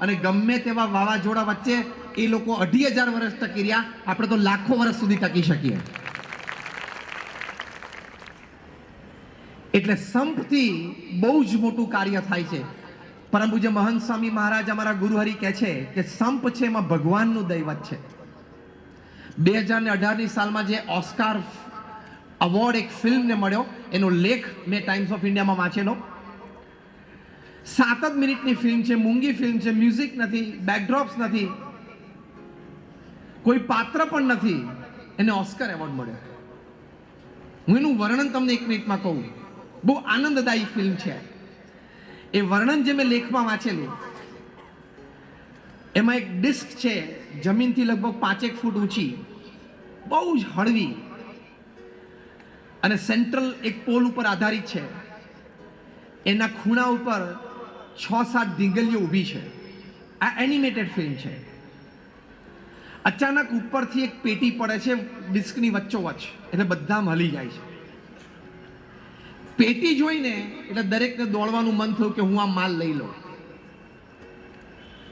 અને ગમે તેવા વાવાઝોડા વચ્ચે એ લોકો અઢી હજાર વર્ષ ટકી રહ્યા. આપણે તો લાખો વર્ષ સુધી ટકી શકીએ. એટલે સંપથી બહુ જ મોટું કાર્ય થાય છે. પરમ પૂજ્ય મહંત સ્વામી મહારાજ અમારા ગુરુહરિ કહે છે કે સંપ છે એમાં ભગવાનનું દૈવત છે. બે હજાર ને અઢારની સાલમાં જે ઓસ્કાર અવોર્ડ એક ફિલ્મને મળ્યો, એનો લેખ મેં ટાઈમ્સ ઓફ ઇન્ડિયામાં વાંચેલો. સાત જ મિનિટની ફિલ્મ છે, મૂંગી ફિલ્મ છે મ્યુઝિક નથી બેકડ્રોપ્સ નથી. કોઈ પાત્ર પણ નથી. એને ઓસ્કર એવોર્ડ મળ્યો. હું એનું વર્ણન તમને એક મિનિટમાં કહું. બહુ આનંદદાયી ફિલ્મ છે. એ વર્ણન જે મેં લેખમાં વાંચેલું, એમાં એક ડિસ્ક છે, જમીનથી લગભગ પાંચેક ફૂટ ઊંચી. બહુ જ હળવી અને સેન્ટ્રલ એક પોલ ઉપર આધારિત છે. એના ખૂણા ઉપર છ સાત ઢીંગલીઓ ઊભી છે. આ એનિમેટેડ ફિલ્મ છે. અચાનક ઉપરથી એક પેટી પડે છે, ડિસ્કની વચ્ચોવચ્ચ. એટલે બધા હલી જાય છે. પેટી જોઈને એટલે દરેકને દોડવાનું મન થયું કે હું આ માલ લઈ લઉં.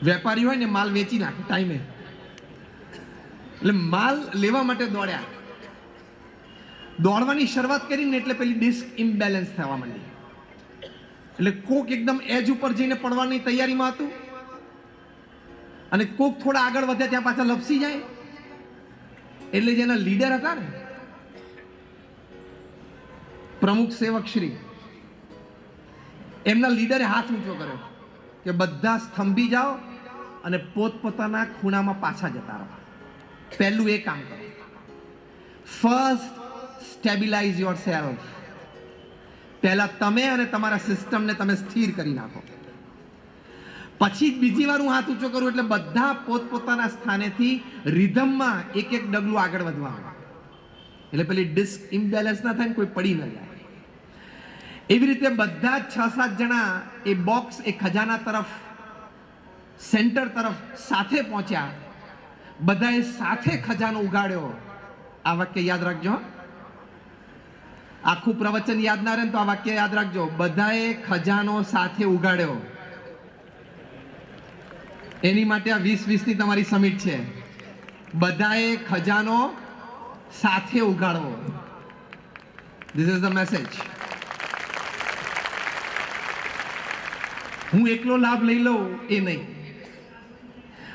વેપારી હોય ને માલ વેચી નાખે ટાઈમે એટલે માલ લેવા માટે દોડ્યા. દોડવાની શરૂઆત કરીને એટલે પેલી ડિસ્ક ઇમ્બેલેન્સ થવા માંડી. એટલે કોક એકદમ એજ ઉપર જઈને પડવાની તૈયારીમાં હતું. અને કોક થોડા આગળ વધે ત્યાં પાછા લપસી જાય. એટલે જેના લીડર હતા ને, પ્રમુખ સેવક શ્રી, એમના લીડરે હાથ ઊંચો કર્યો કે બધા સ્તંભી જાઓ અને પોતપોતાના ખૂણામાં પાછા જતા રહો. પહેલું એ કામ કરો. ફર્સ્ટ સ્ટેબિલાઇઝ યોર સેલ્ફ પહેલા તમે અને તમારા સિસ્ટમને તમે સ્થિર કરી નાખો. પછી બીજી વાર હું હાથ ઊંચો કરું એટલે બધા પોતપોતાના સ્થાનેથી રિધમમાં એક એક ડગલું આગળ વધવા એટલે પેલી ડિસ્ક ઇમ્બેલેન્સ ના થાય ને કોઈ પડી ન જાય. એવી રીતે બધા છ સાત જણા એ બોક્સ એ ખજાના તરફ, સેન્ટર તરફ સાથે પહોંચ્યા. બધાએ સાથે ખજાનો ઉગાડ્યો. આ વાક્ય યાદ રાખજો. આખું પ્રવચન યાદ ના રહે તો આ વાક્ય યાદ રાખજો. બધાએ ખજાનો સાથે ઉગાડ્યો. એની માટે આ વીસ વીસની તમારી સમિટ છે. બધાએ ખજાનો સાથે ઉગાડવો. ધીસ ઇઝ ધ મેસેજ હું એકલો લાભ લઈ લઉં એ નહીં.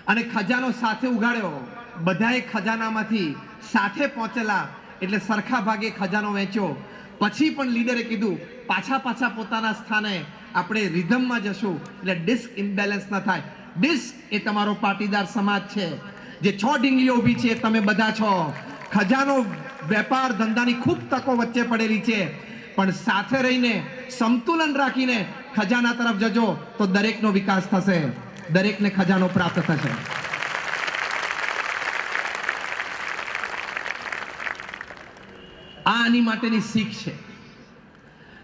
અને ખજાનો સાથે ઉગાડ્યો. બધાએ ખજાનામાંથી સાથે પહોંચેલા. એટલે સરખા ભાગે ખજાનો વેચ્યો. પછી પણ લીડરે કીધું, પાછા પાછા પોતાના સ્થાને આપણે રિધમમાં જશું, એટલે ડિસ્ક ઇમ્બેલેન્સ ન થાય. ડિસ્ક એ તમારો પાટીદાર સમાજ છે. જે છ ડીંગલીઓ ઊભી છે, તમે બધા છો. ખજાનો વેપાર ધંધાની ખૂબ તકો વચ્ચે પડેલી છે. પણ સાથે રહીને, સંતુલન રાખીને ખજાના તરફ જજો, તો દરેકનો વિકાસ થશે. દરેકને ખજાનો પ્રાપ્ત થશે. આ આની માટેની શીખ છે.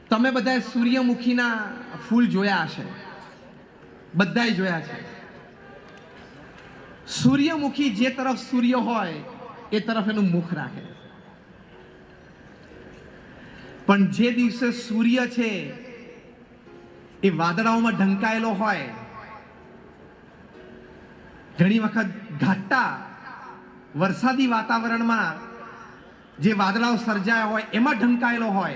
તમે બધાએ સૂર્યમુખીના ફૂલ જોયા હશે. બધાએ જોયા છે. સૂર્યમુખી જે તરફ સૂર્ય હોય, એ તરફ એનું મુખ રાખે. પણ જે દિવસે સૂર્ય છે, એ વાદળાઓમાં ઢંકાયેલો હોય, ઘણી વખત ઘાટા વરસાદી વાતાવરણમાં જે વાદળાઓ સર્જાયા હોય, એમાં ઢંકાયેલો હોય.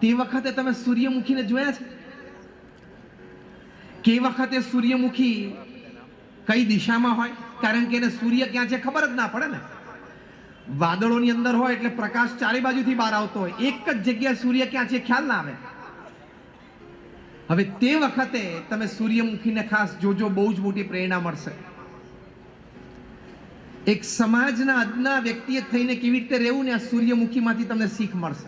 તે વખતે તમે સૂર્યમુખીને જોયા છે? કે વખતે સૂર્યમુખી કઈ દિશામાં હોય? કારણ કે એને સૂર્ય ક્યાં છે ખબર જ ના પડે ને. વાદળોની અંદર હોય એટલે પ્રકાશ ચારે બાજુથી બહાર આવતો હોય. એક જ જગ્યાએ સૂર્ય ક્યાં છે ખ્યાલ ના આવે. હવે તે વખતે તમે સૂર્યમુખીને ખાસ જોજો, બહુ જ મોટી પ્રેરણા મળશે. એક સમાજના આજના વ્યક્તિએ થઈને કેવી રીતે રહેવું ને આ સૂર્યમુખીમાંથી તમને શીખ મળશે.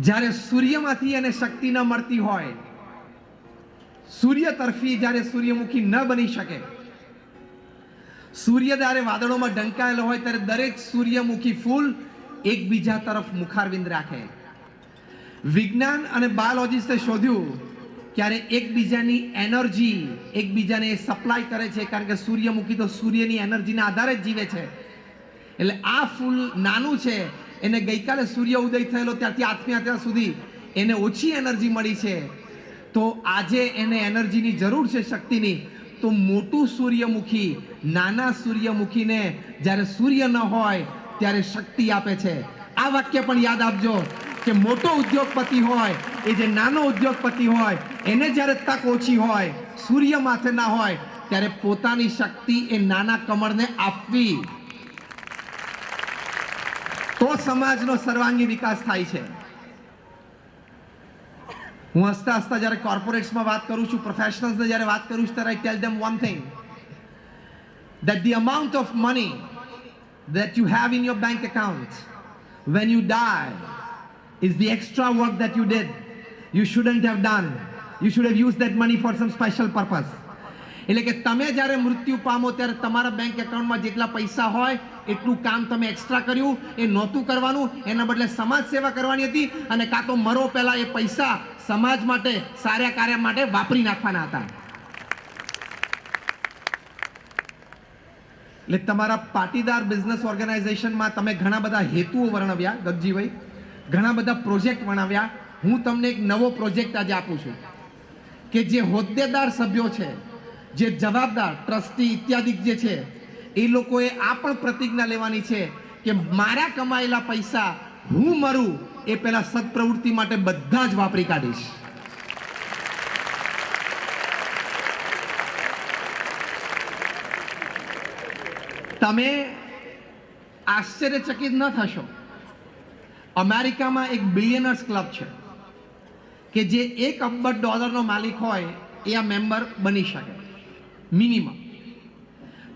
જ્યારે સૂર્યમાંથી એને શક્તિ ન મળતી હોય, સૂર્ય તરફી જ્યારે સૂર્યમુખી ન બની શકે, સૂર્ય જ્યારે વાદળોમાં ઢંકાયેલો હોય ત્યારે દરેક સૂર્યમુખી ફૂલ એકબીજા તરફ મુખારવિંદ રાખે. વિજ્ઞાન અને બાયોલોજીસ્ટે શોધ્યું ક્યારે એકબીજાની એનર્જી એકબીજાને સપ્લાય કરે છે, કારણ કે સૂર્યમુખી તો સૂર્યની એનર્જીના આધારે જ જીવે છે. એટલે આ ફૂલ નાનું છે, એને ગઈકાલે સૂર્ય ઉદય થયેલો ત્યાંથી આથમી ત્યાં સુધી એને ઓછી એનર્જી મળી છે. તો આજે એને એનર્જીની જરૂર છે શક્તિની, તો મોટું સૂર્યમુખી નાના સૂર્યમુખીને જ્યારે સૂર્ય ન હોય ત્યારે શક્તિ આપે છે. આ વાક્ય પણ યાદ આપજો કે મોટો ઉદ્યોગપતિ હોય એ જે નાનો ઉદ્યોગપતિ હોય એને જ્યારે તક ઓછી હોય, સૂર્ય માથે ના હોય, ત્યારે પોતાની શક્તિ એ નાના કમળને આપવી તો સમાજનો સર્વાંગી વિકાસ થાય છે હું હસતા હસતા જ્યારે કોર્પોરેટ્સમાં વાત કરું છું, પ્રોફેશનલ્સને જ્યારે વાત કરું છું, ત્યારે I tell them one thing that the amount of money that you have in your bank account, when you die, is the extra work that you did. You shouldn't have done. You should have use that money for some special purpose એટલે કે તમે જ્યારે મૃત્યુ પામો ત્યારે તમારા bank એકાઉન્ટમાં જેટલા પૈસા હોય, એટલું કામ તમે એક્સ્ટ્રા કર્યું, એ નહોતું કરવાનું, એના બદલે સમાજ સેવા કરવાની હતી અને કાં તો મરો પહેલાં એ પૈસા સમાજ માટે, સારા કાર્ય માટે વાપરી નાખવાના હતા. એટલે તમારા પાટીદાર બિઝનેસ ઓર્ગેનાઇઝેશનમાં તમે ઘણા બધા હેતુઓ વર્ણવ્યા, ગગજીભાઈ. ઘણા બધા પ્રોજેક્ટ વર્ણવ્યા. હું તમને એક નવો પ્રોજેક્ટ આજે આપું છું. કે જે હોદ્દેદાર સભ્યો છે, જે જવાબદાર, ટ્રસ્ટી ઇત્યાદિ જે છે, એ લોકોએ આ પણ પ્રતિજ્ઞા લેવાની છે કે મારા કમાયેલા પૈસા હું મરું એ પહેલાં સત્પ્રવૃત્તિ માટે બધા જ વાપરી કાઢીશ. તમે આશ્ચર્યચકિત ન થશો. અમેરિકામાં એક બિલિયનર્સ ક્લબ છે. કે જે એક અબજ ડોલરનો માલિક હોય, એ આ મેમ્બર બની શકે. મિનિમમ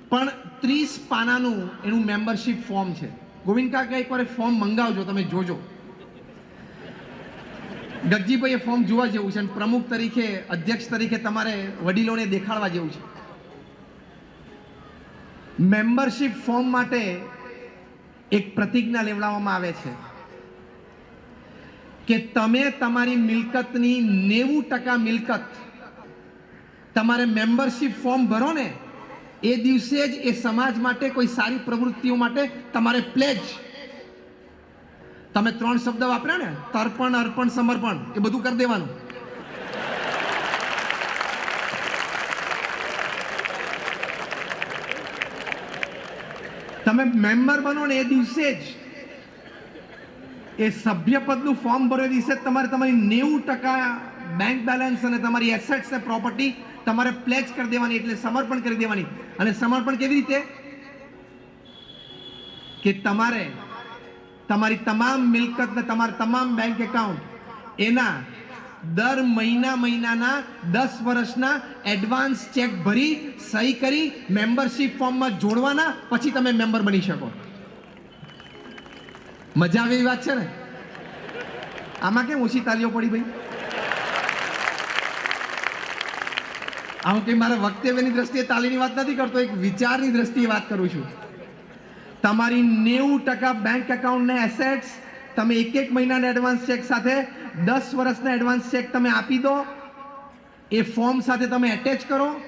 પણ ત્રીસ પાનાનું એનું મેમ્બરશિપ ફોર્મ છે. ગોવિંદ કાકા એકવાર ફોર્મ મંગાવજો, તમે જોજો. ગગજીભાઈ એ ફોર્મ જોવા જેવું છે અને પ્રમુખ તરીકે, અધ્યક્ષ તરીકે તમારે વડીલોને દેખાડવા જેવું છે. મેમ્બરશિપ ફોર્મ માટે એક પ્રતિજ્ઞા લેવડાવવામાં આવે છે. કે તમે તમારી મિલકતની નેવું ટકા મિલકત તમારે મેમ્બરશિપ ફોર્મ ભરો ને, એ દિવસે જ એ સમાજ માટે કોઈ સારી પ્રવૃત્તિઓ માટે તમારે પ્લેજ તમે ત્રણ શબ્દ વાપર્યા ને, તર્પણ, અર્પણ, સમર્પણ, એ બધું કરી દેવાનું. તમે મેમ્બર બનો ને એ દિવસે જ એ સભ્યપદનું ફોર્મ ભર્યો દિવસે તમારે તમારી નેવું ટકા બેંક બેલેન્સ અને તમારી એસેટ્સ ને પ્રોપર્ટી તમારે પ્લેચ કરી દેવાની, એટલે સમર્પણ કરી દેવાની. અને સમર્પણ કેવી રીતે? કે તમારે તમારી તમામ મિલકત ને તમારા તમામ બેંક એકાઉન્ટ એના દર મહિના મહિનાના દસ વર્ષના એડવાન્સ ચેક ભરી, સહી કરી મેમ્બરશિપ ફોર્મમાં જોડવાના, પછી તમે મેમ્બર બની શકો. મજા આવે એવી વાત છે ને? આમાં કેમ ઓછી તાલીઓ પડી ભાઈ? આમ કંઈ મારા વક્તવ્યની દ્રષ્ટિએ તાલીની વાત નથી કરતો, એક વિચારની દ્રષ્ટિએ વાત કરું છું. તમારી નેવું ટકા બેંક એકાઉન્ટને એસેટ્સ તમે એક એક મહિનાના એડવાન્સ ચેક સાથે, દસ વર્ષના એડવાન્સ ચેક તમે આપી દો, એ ફોર્મ સાથે તમે એટેચ કરો,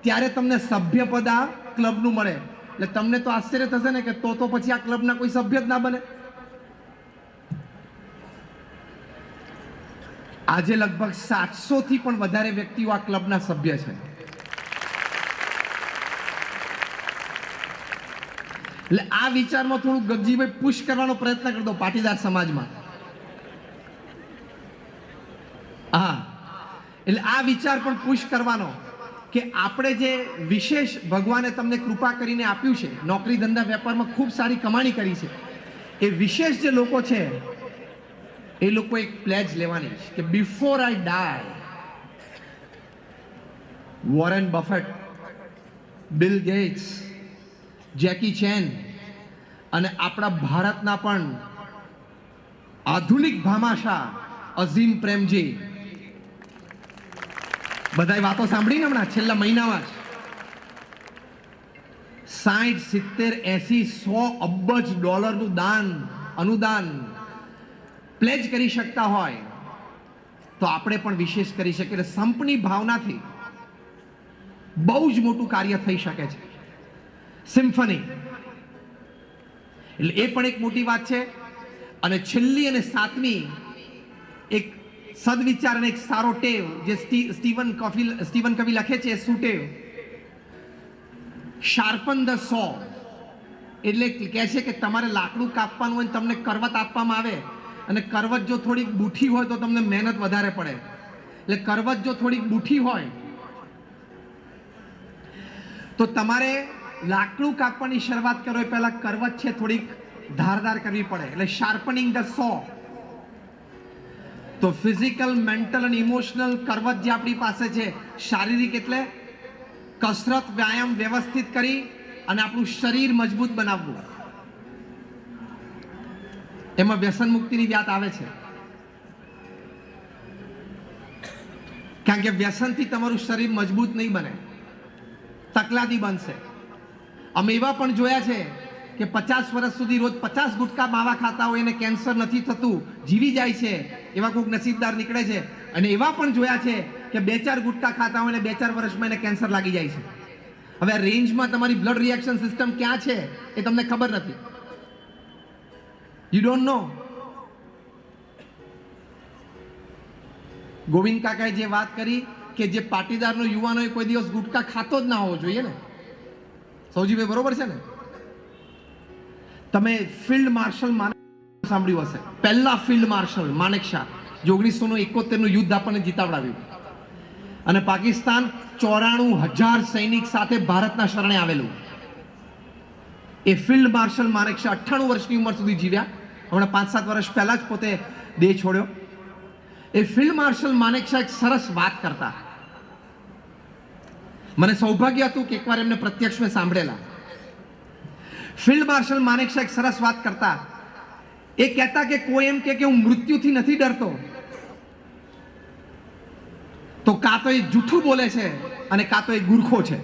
ત્યારે તમને સભ્યપદ આ ક્લબનું મળે. એટલે તમને તો આશ્ચર્ય થશે ને કે તો તો પછી આ ક્લબના કોઈ સભ્ય જ ના બને. આજે લગભગ સાતસો થી પણ વધારે વ્યક્તિઓ આ ક્લબના સભ્ય છે. એટલે આ વિચારમાં થોડું ગગજીભાઈ પુશ કરવાનો પ્રયત્ન કરતો પાટીદાર સમાજમાં. હા. એટલે આ વિચાર પણ પુશ કરવાનો કે આપણે જે વિશેષ ભગવાને તમને કૃપા કરીને આપ્યું છે, નોકરી ધંધા વેપારમાં ખૂબ સારી કમાણી કરી છે, એ વિશેષ જે લોકો છે એ લોકો એક પ્લેજ લેવાની છે કે before I die Warren Buffett Bill Gates Jackie Chan અને આપણા ભારતના પણ આધુનિક ભામાશા અઝીમ પ્રેમજી. બધાય વાતો સાંભળીને હમણાં? છેલ્લા મહિનામાં જ. સાઠ સિત્તેર એસી સો અબજ ડોલરનું દાન, અનુદાન પ્લેજ કરી શકતા હોય, તો આપણે પણ વિશેષ કરી શકીએ. એટલે સંપની ભાવનાથી બહુ જ મોટું કાર્ય થઈ શકે છે. સિમ્ફની એટલે એ પણ એક મોટી વાત છે. અને છેલ્લી અને સાતમી એક સદવિચાર અને એક સારો ટેવ, જે સ્ટી- સ્ટીવન કોફી, સ્ટીવન કવિ લખે છે શું ટેવ? Sharpen the saw. એટલે કહે છે કે તમારે લાકડું કાપવાનું હોય તમને કરવત આપવામાં આવે અને કરવત જો થોડીક બૂઠી હોય તો તમને મહેનત વધારે પડે. એટલે કરવત જો થોડીક બૂઠી હોય, તો તમારે લાકડું કાપવાની શરૂઆત કરો એ પહેલા કરવત છે થોડીક ધારદાર કરવી પડે. એટલે શાર્પનિંગ ધ સો તો ફિઝિકલ મેન્ટલ અને ઇમોશનલ કરવત જે આપણી પાસે છે, શારીરિક એટલે કસરત, વ્યાયામ વ્યવસ્થિત કરી અને આપણું શરીર મજબૂત બનાવવું. એમાં વ્યસન મુક્તિની વાત આવે છે. કારણ કે વ્યસનથી તમારું શરીર મજબૂત નહીં બને. તકલાદી બનશે. અમે એવા પણ જોયા છે કે પચાસ વર્ષ સુધી રોજ પચાસ ગુટકા માવા ખાતા હોય એને કેન્સર નથી થતું, જીવી જાય છે, એવા કોઈક નસીબદાર નીકળે છે. અને એવા પણ જોયા છે કે બે ચાર ગુટકા ખાતા હોય ને બે ચાર વર્ષમાં એને કેન્સર લાગી જાય છે. હવે રેન્જમાં તમારી બ્લડ રિએક્શન સિસ્ટમ ક્યાં છે એ તમને ખબર નથી. યુ ડોન્ટ નો ગોવિંદ કાકાએ જે વાત કરી કે જે પાટીદારનો યુવાનો કોઈ દિવસ ગુટકા ખાતો જ ના હોવો જોઈએ ને? સૌજીભાઈ, બરોબર છે ને? તમે ફિલ્ડ માર્શલ માનેક સાંભળ્યું હશે. પહેલા ફિલ્ડ માર્શલ માનેક શાહ જે ઓગણીસો નું એકોતેરનું યુદ્ધ આપણને જીતાવડાવ્યું. અને પાકિસ્તાન ચોરાણું હજાર સૈનિક સાથે ભારતના શરણે આવેલું. એ ફિલ્ડ માર્શલ માનેક શાહ અઠ્ઠાણું વર્ષની ઉંમર સુધી જીવ્યા. હમણાં પાંચ સાત વર્ષ પહેલાં જ પોતે દેહ છોડ્યો. એ ફિલ્ડ માર્શલ માનેક શાહ એક સરસ વાત કરતા. મને સૌભાગ્ય હતું કે એકવાર એમને પ્રત્યક્ષ મેં સાંભળેલા. ફિલ્ડ માર્શલ માનેક શાહ એક સરસ વાત કરતા. એ કહેતા કે કોઈ એમ કે હું મૃત્યુથી નથી ડરતો. તો કાં તો એ જૂઠું બોલે છે અને કાં તો એ ગુરખો છે.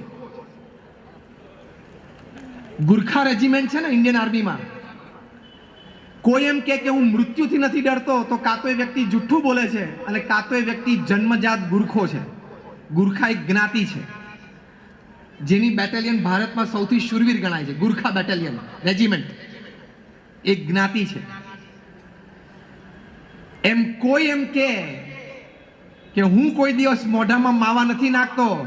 ગુરખા રેજિમેન્ટ છે ને ઇન્ડિયન આર્મીમાં કોઈ એમ કે કે હું મૃત્યુથી નથી ડરતો, તો કાં તો એ વ્યક્તિ જુઠ્ઠું બોલે છે અને કાં તો એ વ્યક્તિ જન્મજાત ગુરખો છે. ગુરખા એક જ્ઞાતિ છે. જેની બેટેલિયન ભારતમાં સૌથી શૂરવીર ગણાય છે. ગુરખા બેટેલિયન રેજિમેન્ટ એક જ્ઞાતિ છે. એમ કોઈ એમ કે કે હું કોઈ દિવસ મોઢામાં માવા નથી નાખતો,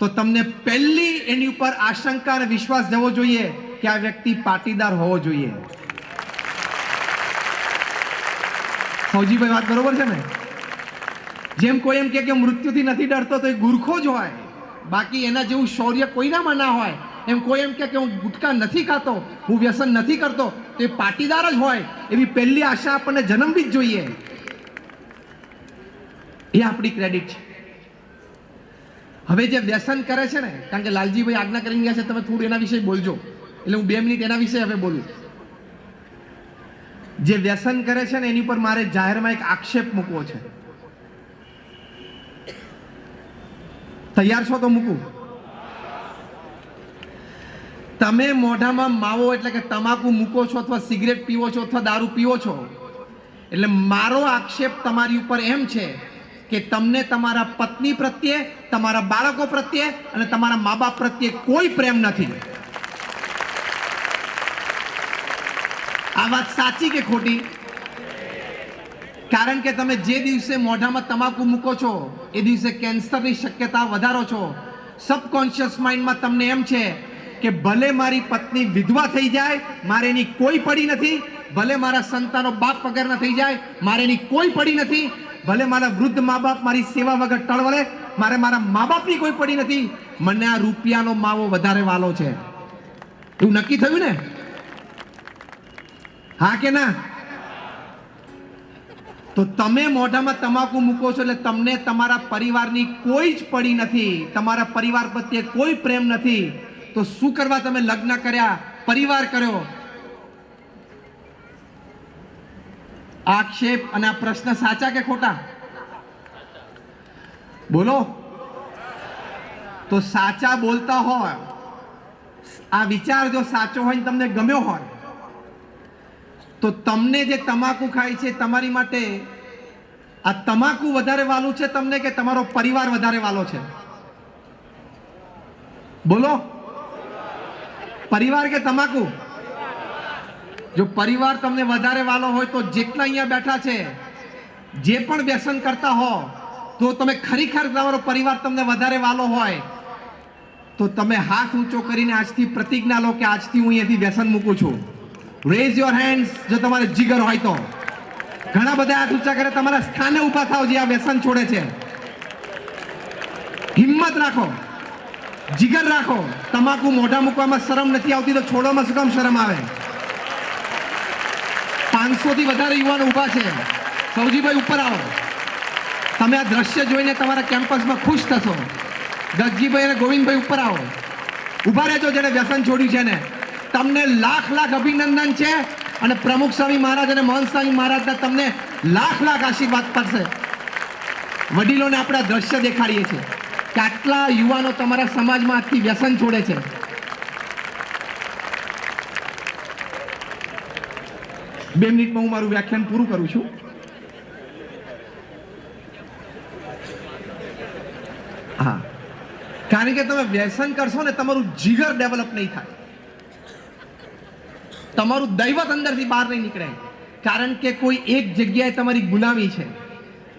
તો તમને પહેલી એની ઉપર આશંકા અને વિશ્વાસ જવો જોઈએ કે આ વ્યક્તિ પાટીદાર હોવો જોઈએ. ફૌજીભાઈ વાત બરોબર છે ને? જેમ કોઈ એમ કે મૃત્યુથી નથી ડરતો તો એ ગુરખો જ હોય. બાકી એના જેવું શૌર્ય કોઈનામાં ના હોય. એમ કોઈ એમ કે હું ગુટકા નથી ખાતો, હું વ્યસન નથી કરતો, તો એ પાટીદાર જ હોય. એવી પહેલી આશા આપણને જન્મવી જ જોઈએ. એ આપણી ક્રેડિટ છે. હવે જે વ્યસન કરે છે ને, કારણ કે લાલજીભાઈ આજ્ઞા કરીને ગયા છે, તમે થોડું એના વિશે બોલજો. એટલે હું બે મિનિટ એના વિશે હવે બોલું. જે વ્યસન કરે છે ને, એની પર મારે જાહેરમાં એક આક્ષેપ મૂકવો છે. તૈયાર છો તો મૂકું. તમે મોઢામાં માવો એટલે કે તમાકુ મૂકો છો અથવા સિગરેટ પીવો છો અથવા દારૂ પીવો છો, એટલે મારો આક્ષેપ તમારી ઉપર એમ છે કે તમને તમારા પત્ની પ્રત્યે, તમારા બાળકો પ્રત્યે અને તમારા મા બાપ પ્રત્યે કોઈ પ્રેમ નથી. આ વાત સાચી કે ખોટી? કારણ કે તમે જે દિવસે મોઢામાં તમાકુ મૂકો છો, એ દિવસે કેન્સરની શક્યતા વધારો છો. સબકોન્શિયસ માઇન્ડમાં તમને એમ છે કે ભલે મારી પત્ની વિધવા થઈ જાય, મારે એની કોઈ પડી નથી. ભલે મારા સંતાનો બાપ વગરના થઈ જાય, મારે એની કોઈ પડી નથી. ભલે મારા વૃદ્ધ મા બાપ મારી સેવા વગર ટળવળે, મારે મારા મા બાપની કોઈ પડી નથી. મને આ રૂપિયાનો માવો વધારે વાલો છે. એવું નક્કી થયું ને? હા કે ના? તો તમે મોઢામાં તમાકુ મૂકો છો એટલે તમને તમારા પરિવારની કોઈ જ પડી નથી, તમારા પરિવાર પ્રત્યે કોઈ પ્રેમ નથી. તો શું કરવા તમે લગ્ન કર્યા? પરિવાર કર્યો. આક્ષેપ અને આ પ્રશ્ન સાચા કે ખોટા? બોલો. તો સાચા બોલતા હોય, આ વિચાર જો સાચો હોય તમને ગમ્યો હોય તો તમને જે તમાકુ ખાય છે તમારી માટે આ તમાકુ વધારે વાલું છે તમને કે તમારો પરિવાર વધારે વાલો છે? બોલો. પરિવાર કે તમાકુ? જો પરિવાર તમને વધારે વાલો હોય તો જેટલા અહીંયા બેઠા છે, જે પણ વ્યસન કરતા હો, તો તમે ખરેખર તમારો પરિવાર તમને વધારે વાલો હોય. તો તમે હાથ ઊંચો કરીને આજથી પ્રતિજ્ઞા લો કે આજથી હું અહીંયાથી વ્યસન મૂકું છું. રેઝ યોર હેન્ડ્સ જો તમારે જીગર હોય તો. ઘણા બધા હાથ ઊંચા કરે તમારા સ્થાને ઊભા થાવ જે આ વ્યસન છોડે છે. હિંમત રાખો. જીગર રાખો. તમાકુ મોઢા મૂકવામાં શરમ નથી આવતી તો છોડવામાં શું કામ શરમ આવે? પાંચસો થી વધારે યુવાનો ઊભા છે. સૌજીભાઈ ઉપર આવો. તમે આ દ્રશ્ય જોઈને તમારા કેમ્પસમાં ખુશ થશો. દસજીભાઈ અને ગોવિંદભાઈ ઉપર આવો. ઊભા રહેજો જેને વ્યસન છોડ્યું છે ને તમને લાખ લાખ અભિનંદન છે. અને પ્રમુખ સ્વામી મહારાજ અને મહંત સ્વામી મહારાજના તમને લાખ લાખ આશીર્વાદ પડશે. વડીલોને આપણે દ્રશ્ય દેખાડીએ છીએ. કે આટલા યુવાનો તમારા સમાજમાં આજથી વ્યસન છોડે છે. બે મિનિટમાં હું મારું વ્યાખ્યાન પૂરું કરું છું. હા. કારણ કે તમે વ્યસન કરશો ને તમારું જીગર ડેવલપ નહીં થાય. તમારું દૈવત અંદરથી બહાર નહીં નીકળે. કારણ કે કોઈ એક જગ્યાએ તમારી ગુલામી છે.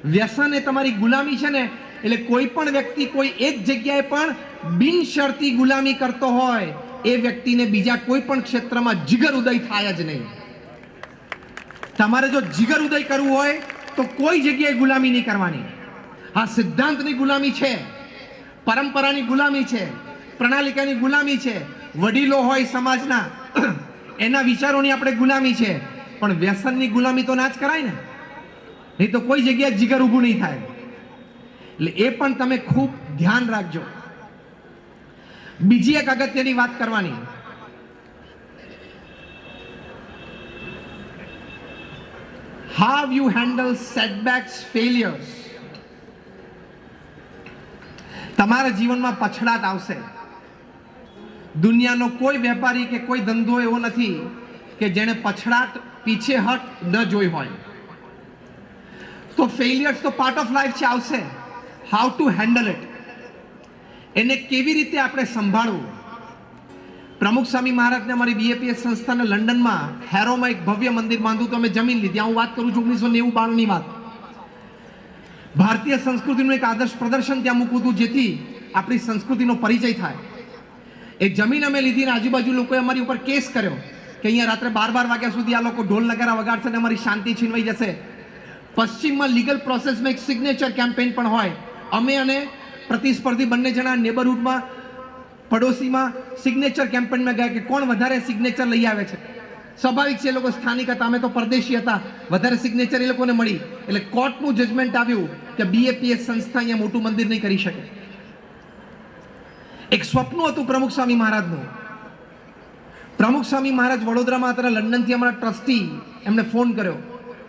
વ્યસન એ તમારી ગુલામી છે ને, એટલે કોઈ પણ વ્યક્તિ કોઈ એક જગ્યાએ પણ બિનશરતી ગુલામી કરતો હોય, એ વ્યક્તિને બીજા કોઈ પણ ક્ષેત્રમાં જીગર ઉદય થાય જ નહીં. તમારે જો જીગર ઉદય કરવું હોય, તો કોઈ જગ્યાએ ગુલામી નહીં કરવાની. હા સિદ્ધાંતની ગુલામી છે. પરંપરાની ગુલામી છે. પ્રણાલિકાની ગુલામી છે. વડીલો હોય સમાજના એના વિચારોની આપણે ગુલામી છે. પણ વ્યસનની ગુલામી તો ના જ કરાય ને. નહીં તો કોઈ જગ્યાએ જીગર ઊભું નહીં થાય. એટલે એ પણ તમે ખૂબ ધ્યાન રાખજો. બીજી એક અગત્યની વાત કરવાની. How you handle setbacks failures તમારા જીવનમાં પછડાટ આવશે. દુનિયાનો કોઈ વેપારી કે કોઈ ધંધો એવો નથી કે જેણે પછડાટ પીછેહટ ન જોઈ હોય. તો ફેલિયર્સ તો પાર્ટ ઓફ લાઈફ છે, આવશે. હાઉ ટુ હેન્ડલ ઇટ એને કેવી રીતે આપણે સંભાળવું? પ્રમુખ સ્વામી મહારાજને અમારી બીએપીએસ સંસ્થાને લંડનમાં હેરોમાં એક ભવ્ય મંદિર બાંધ્યું તો અમે જમીન લીધી. હું વાત કરું છું ઓગણીસો નેવું બાણુંની વાત. ભારતીય સંસ્કૃતિનું એક આદર્શ પ્રદર્શન ત્યાં મૂકવું હતું, જેથી આપણી સંસ્કૃતિનો પરિચય થાય. એ જમીન અમે લીધી ને આજુબાજુ લોકોએ અમારી ઉપર કેસ કર્યો કે અહીંયા રાત્રે બાર બાર વાગ્યા સુધી આ લોકો ઢોલ નગારા વગાડશે ને અમારી શાંતિ છીનવાઈ જશે. પશ્ચિમમાં લીગલ પ્રોસેસમાં એક સિગ્નેચર કેમ્પેન પણ હોય. અમે અને પ્રતિસ્પર્ધી બંને જણા નેબરહુડમાં પડોશીમાં સિગ્નેચર કેમ્પેનમાં ગયા કે કોણ વધારે સિગ્નેચર લઈ આવે છે. સ્વાભાવિક છે એ લોકો સ્થાનિક હતા, અમે તો પરદેશી હતા. વધારે સિગ્નેચર એ લોકોને મળી. એટલે કોર્ટનું જજમેન્ટ આવ્યું કે બીએપીએસ સંસ્થા અહીંયા મોટું મંદિર નહીં કરી શકે. એક સ્વપ્ન હતું પ્રમુખ સ્વામી મહારાજનું. પ્રમુખ સ્વામી મહારાજ વડોદરામાં હતા લંડનથી અમારા ટ્રસ્ટી એમને ફોન કર્યો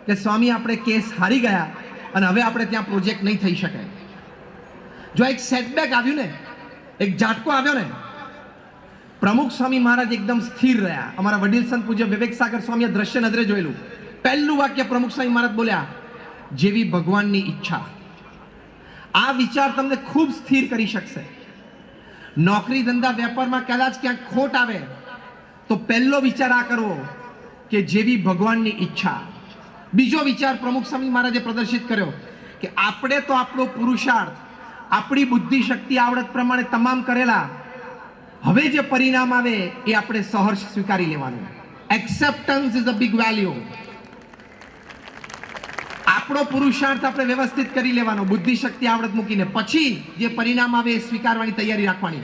કે સ્વામી, આપણે કેસ હારી ગયા અને હવે આપણે ત્યાં પ્રોજેક્ટ નહીં થઈ શકે. જો એક સેટબેક આવ્યું ને, એક ઝાટકો આવ્યો ને, પ્રમુખ સ્વામી મહારાજ એકદમ સ્થિર રહ્યા. અમારા વડીલ સંત પૂજ્ય વિવેક સાગર સ્વામીએ દ્રશ્ય નજરે જોયેલું. પહેલું વાક્ય પ્રમુખ સ્વામી મહારાજ બોલ્યા, જેવી ભગવાનની ઈચ્છા. આ વિચાર તમને ખૂબ સ્થિર કરી શકશે. નોકરી ધંધા વેપારમાં કદાચ ક્યાંક ખોટ આવે, તો પહેલો વિચાર આ કરવો કે જેવી ભગવાનની ઈચ્છા. બીજો વિચાર પ્રમુખ સ્વામી મહારાજે પ્રદર્શિત કર્યો કે આપણે તો આપણો પુરુષાર્થ, આપણી બુદ્ધિ શક્તિ આવડત પ્રમાણે તમામ કરેલા, હવે જે પરિણામ આવે એ આપણે સહર્ષ સ્વીકારી લેવાનું. Acceptance is a big value આપણો પુરુષાર્થ આપણે વ્યવસ્થિત કરી લેવાનો બુદ્ધિ શક્તિ આવડત મૂકીને. પછી જે પરિણામ આવે એ સ્વીકારવાની તૈયારી રાખવાની.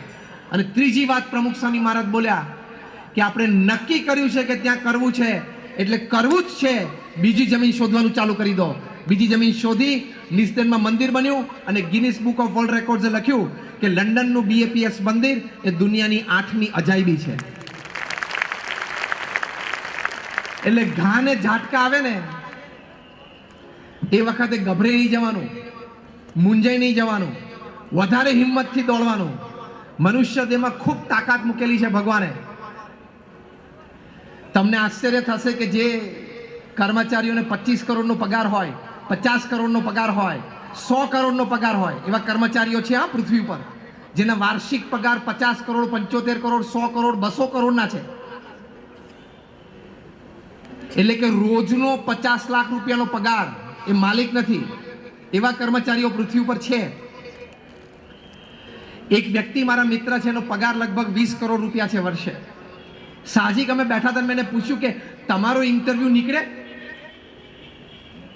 અને ત્રીજી વાત પ્રમુખ સ્વામી મહારાજ બોલ્યા કે આપણે નક્કી કર્યું છે કે ત્યાં કરવું છે, એટલે કરવું જ છે. બીજી જમીન શોધવાનું ચાલુ કરી દો. બીજી જમીન શોધી નિસ્તેનમાં મંદિર બન્યું અને ગિનિસ બુક ઓફ વર્લ્ડ રેકોર્ડ્સે લખ્યું કે લંડનનું બીએપીએસ મંદિર એ દુનિયાની આઠમી અજાયબી છે. એટલે ઘાને ઝાટકા આવે ને એ વખતે ગભરે નહીં જવાનું, મૂંઝાઈ નહીં જવાનું, વધારે હિંમતથી દોડવાનું. મનુષ્ય દેહમાં ખૂબ તાકાત મૂકેલી છે ભગવાને. તમને આશ્ચર્ય થશે કે જે કર્મચારીઓને પચીસ કરોડનો પગાર હોય, પચાસ કરોડનો પગાર હોય, સો કરોડનો પગાર હોય, એવા કર્મચારીઓ છે આ પૃથ્વી પર જેના વાર્ષિક પગાર પચાસ કરોડ, પંચોતેર કરોડ, સો કરોડ, બસો કરોડના છે. એટલે કે રોજનો પચાસ લાખ રૂપિયાનો પગાર એ માલિક નથી. એવા કર્મચારીઓ પૃથ્વી ઉપર છે. એક વ્યક્તિ મારા મિત્ર છે, એનો પગાર લગભગ વીસ કરોડ રૂપિયા છે વર્ષે. સાહજિક અમે બેઠા હતા મેં પૂછ્યું કે, તમારો ઇન્ટરવ્યુ નીકળે?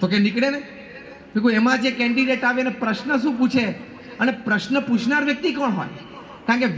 તો કે, નીકળે ને? એમાં જે કેન્ડિડેટ આવે એને પ્રશ્ન શું પૂછે? અને પ્રશ્ન પૂછનાર વ્યક્તિ કોણ હોય? કારણ કે